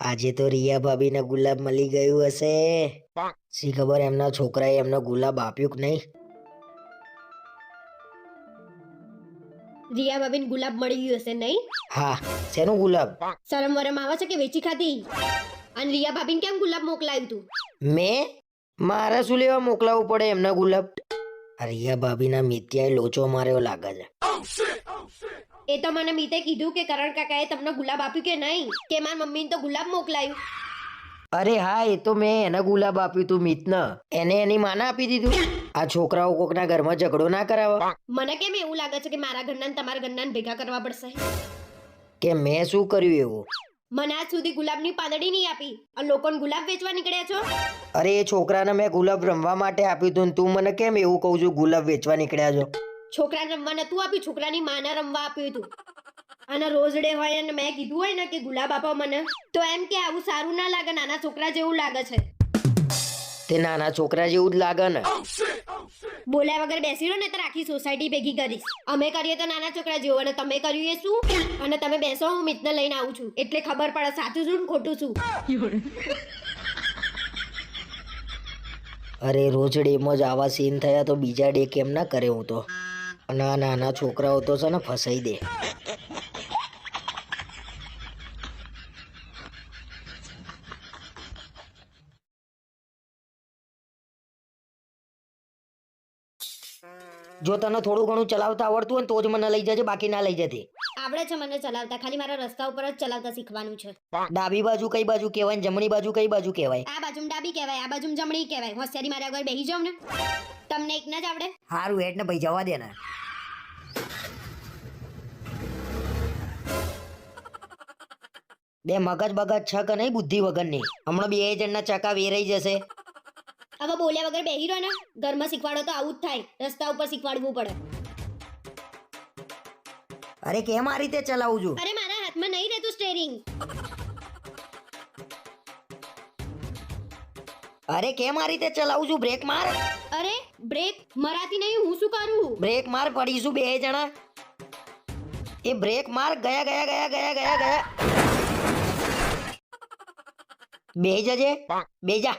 આજે તો રિયા ભાભીને ગુલાબ મળી ગયું હશે. શી ખબર એમના છોકરાએ એમનો ગુલાબ આપ્યું કે નહીં? રિયા ભાભીને ગુલાબ મળી ગયું હશે નહીં? હા શેનો ગુલાબ? શરમ વરમ આવે છે કે વેચી ખાધી? અને રિયા ભાભીને કેમ ગુલાબ મોકલાવ્યું તું? મેં? મારે શું લેવા મોકલાવવું પડે એમના ગુલાબ? રિયા ભાભીના મિત્યાએ લોચો માર્યો લાગે છે. એ તો મને મીતે કીધું કે કરણ કાકાએ તમને ગુલાબ આપ્યું કે નહીં? કે મારા મમ્મીને તો ગુલાબ મોકલાયું? અરે હા એ તો મેં એને ગુલાબ આપ્યું તું મિતને. એને એની માને આપી દીધું. આ છોકરાઓ કોકના ઘરમાં ઝઘડો ના કરાવો. મને કેમ એવું લાગે છે કે મારા ઘરના ને તમારા ઘરના ભેગા કરવા પડશે? કે મેં શું કર્યું એવું? મને આજ સુધી ગુલાબની પાંદડી નહીં આપી. અને લોકોને ગુલાબ વેચવા નીકળ્યા છો? અરે એ છોકરાને મેં ગુલાબ રમવા માટે આપ્યું હતું તું મને કેમ એવું કહું છું ગુલાબ વેચવા નીકળ્યા છો? છોકરાને રમવા નતું આપ્યું છોકરાની માને રમવા આપ્યું હતું. અને રોજ ડે હોય અને મેં કીધું હોય ને કે ગુલાબ આપો મને તો એમ કે આવું સારું ના લાગે નાના છોકરા જેવું લાગે છે. તે નાના છોકરા જેવું જ લાગે ને. બોલ્યા વગર બેસી રહો ને તો આખી સોસાયટી ભેગી કરીશ. અમે કરીએ તો નાના છોકરા જેવું અને તમે કર્યું એ શું? અને તમે બેસો હું મિતને લઈને આવું છું. એટલે ખબર પડે સાચું છું ને ખોટું શું? અરે રોજ ડેમાં જ આવા સીન થયા તો બીજા ડે કેમ ના કરે હું તો? ના નાના છોકરાઓ તો છે ને ફસાઈ દે. જો તને થોડું ઘણું ચલાવતા આવડતું હોય ને તો જ મને લઈ જજે, બાકી ના લઈ જતી આવડે છે મને ચલાવતા. ખાલી મારા રસ્તા ઉપર જ ચલાવતા શીખવાનું છે. ડાબી બાજુ કઈ બાજુ કહેવાય ને જમણી બાજુ કઈ બાજુ કહેવાય? આ બાજુ ડાબી કહેવાય આ બાજુ જમણી કહેવાય. હોશિયારી મારા આગળ બેહી જાવ ને તમને એક ના જ આવડે. હારું હેડ ને ભાઈ જવા દે ને. બે મગજ બગજ છક કે નહીં બુદ્ધિ વગરની? હમણાં બે જણના ચકા વેરાઈ જશે. હવે બોલ્યા વગર બેહી રહ્યો ને. ઘરમાં શીખવાડો તો આવું જ થાય. રસ્તા ઉપર શીખવાડવું પડે. અરે કેમ આ રીતે ચલાવું છું? અરે મારા હાથમાં નહીં રહેતું સ્ટેરિંગ અરે કેમ આ રીતે ચલાવું છું? બ્રેક માર. અરે બ્રેક મરાતી નહીં હું શું કરું? બ્રેક માર પડીશું બે જણા. એ બ્રેક માર ગયા ગયા ગયા ગયા ગયા ગયા. બે જજે બે જા.